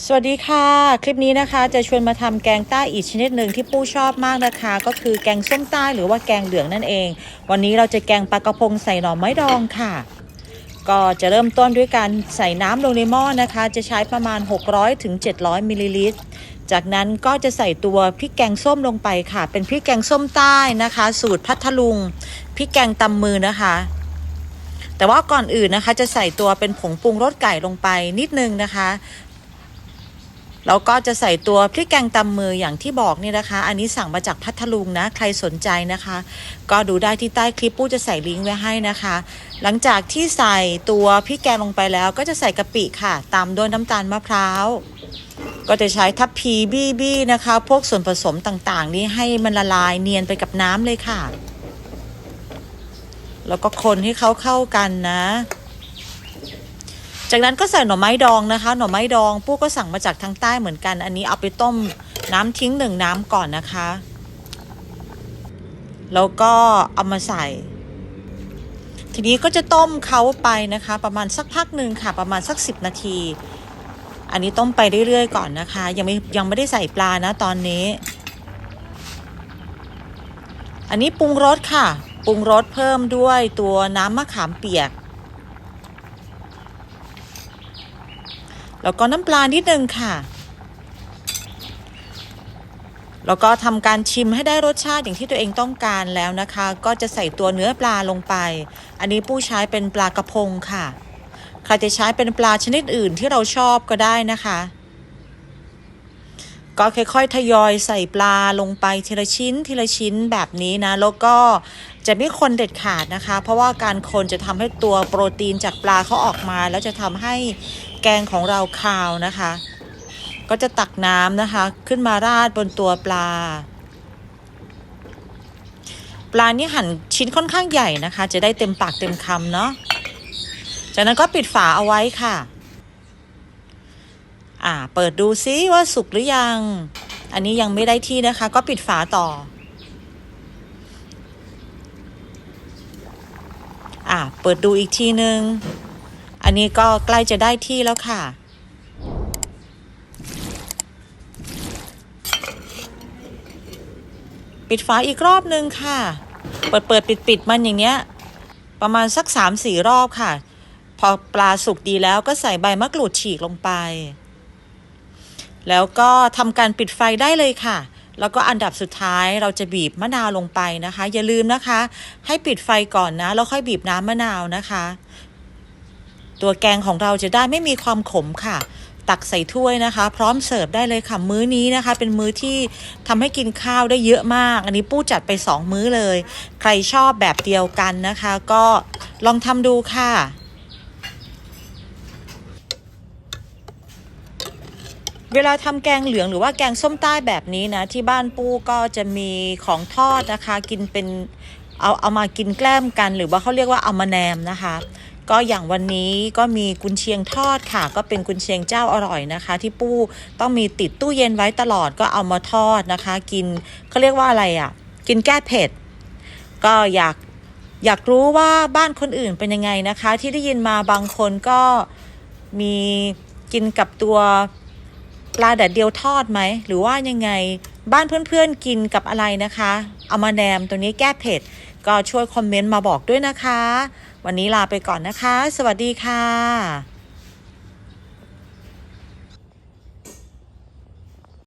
สวัสดีค่ะ คลิปนี้นะคะจะชวนมาทำแกงใต้อีกชนิดหนึ่งที่ปู้ชอบมากนะคะ ก็คือแกงส้มใต้หรือว่าแกงเหลืองนั่นเอง วันนี้เราจะแกงปลากระพงใส่หน่อไม้ดองค่ะ ก็จะเริ่มต้นด้วยการใส่น้ำลงในหม้อนะคะ จะใช้ประมาณ 600ถึง700มิลลิลิตรจากนั้นก็จะใส่ตัวพริกแกงส้มลงไปค่ะ เป็นพริกแกงส้มใต้นะคะ สูตรพัทลุงพริกแกงตำมือนะคะแต่ว่าก่อนอื่นนะคะจะใส่ตัวเป็นผงปรุงรสไก่ลงไปนิดนึงนะคะ แล้วก็จะใส่ตัวพริกแกงตำมืออย่างที่บอกนี่นะคะ อันนี้สั่งมาจากพัทลุงนะ ใครสนใจนะคะ ก็ดูได้ที่ใต้คลิปปู้จะใส่ลิงก์ไว้ให้นะคะ หลังจากที่ใส่ตัวพริกแกงลงไปแล้ว ก็จะใส่กะปิค่ะ ตามด้วยน้ำตาลมะพร้าว ก็จะใช้ทัพพีบี้บี้นะคะ พวกส่วนผสมต่างๆ นี้ให้มันละลายเนียนไปกับน้ำเลยค่ะ แล้วก็คนให้เขาเข้ากันนะ จากนั้นก็ใส่หน่อไม้ดองนะคะ หน่อไม้ดองปู้ก็สั่งมาจากทางใต้เหมือนกัน อันนี้เอาไปต้มน้ำทิ้งหนึ่งน้ำก่อนนะคะ แล้วก็เอามาใส่ ทีนี้ก็จะต้มเขาไปนะคะ ประมาณสักพักหนึ่งค่ะ ประมาณสักสิบนาที อันนี้ต้มไปเรื่อยๆก่อนนะคะ ยังไม่ยังไม่ได้ใส่ปลานะตอนนี้ อันนี้ปรุงรสค่ะ ปรุงรสเพิ่มด้วยตัวน้ำมะขามเปียก แล้วก็น้ำปลานิดนึงค่ะ แล้วก็ทำการชิมให้ได้รสชาติอย่างที่ตัวเองต้องการแล้วนะคะ ก็จะใส่ตัวเนื้อปลาลงไป อันนี้ผู้ใช้เป็นปลากระพงค่ะ ใครจะใช้เป็นปลาชนิดอื่นที่เราชอบก็ได้นะคะ ก็ค่อยๆทยอยใส่ปลาลงไปทีละชิ้นทีละชิ้นแบบนี้นะ แล้วก็จะไม่คนเด็ดขาดนะคะ เพราะว่าการคนจะทำให้ตัวโปรตีนจากปลาเขาออกมา แล้วจะทำให้ แกงของเราคาวนะคะ ก็จะตักน้ำนะคะ ขึ้นมาราดบนตัวปลา ปลานี่หั่นชิ้นค่อนข้างใหญ่นะคะ จะได้เต็มปากเต็มคำเนาะจากนั้นก็ปิดฝาเอาไว้ค่ะ อ่า เปิดดูซิว่าสุกหรือยัง อันนี้ยังไม่ได้ที่นะคะ ก็ปิดฝาต่อ อ่า เปิดดูอีกทีนึง อันนี้ก็ใกล้จะได้ที่แล้วค่ะ ปิดฝาอีกรอบนึงค่ะ เปิดเปิดปิดปิดมันอย่างเนี้ย ประมาณสักสามสี่รอบค่ะ พอปลาสุกดีแล้วก็ใส่ใบมะกรูดฉีกลงไป แล้วก็ทำการปิดไฟได้เลยค่ะแล้วก็อันดับสุดท้ายเราจะบีบมะนาวลงไปนะคะ อย่าลืมนะคะ ให้ปิดไฟก่อนนะ แล้วค่อยบีบน้ำมะนาวนะคะ ตัวแกงของเราจะได้ไม่มีความขมค่ะ ตักใส่ถ้วยนะคะ พร้อมเสิร์ฟได้เลยค่ะ มื้อนี้นะคะ เป็นมื้อที่ทำให้กินข้าวได้เยอะมาก อันนี้ปู้จัดไป 2 มื้อเลย ใครชอบแบบเดียวกันนะคะ ก็ลองทำดูค่ะเวลาทำแกงเหลืองหรือว่าแกงส้มใต้แบบนี้นะ ที่บ้านปู้ก็จะมีของทอดนะคะ กินเป็นเอาเอามากินแกล้มกัน หรือว่าเขาเรียกว่าเอามาแนมนะคะ ก็อย่างวันนี้ก็มีกุนเชียงทอดค่ะ ก็เป็นกุนเชียงเจ้าอร่อยนะคะ ที่ปู้ต้องมีติดตู้เย็นไว้ตลอดก็เอามาทอดนะคะ กินเขาเรียกว่าอะไรอะ่ะ กินแก้เผ็ด ก็อยากอยากรู้ว่าบ้านคนอื่นเป็นยังไงนะคะ ที่ได้ยินมาบางคนก็มีกินกับตัวปลาแดดเดียวทอดไหม หรือว่ายังไงบ้านเพื่อนๆกินกับอะไรนะคะ เอามาแนมตัวนี้แก้เผ็ด ก็ช่วยคอมเมนต์มาบอกด้วยนะคะ วันนี้ลาไปก่อนนะคะ สวัสดีค่ะ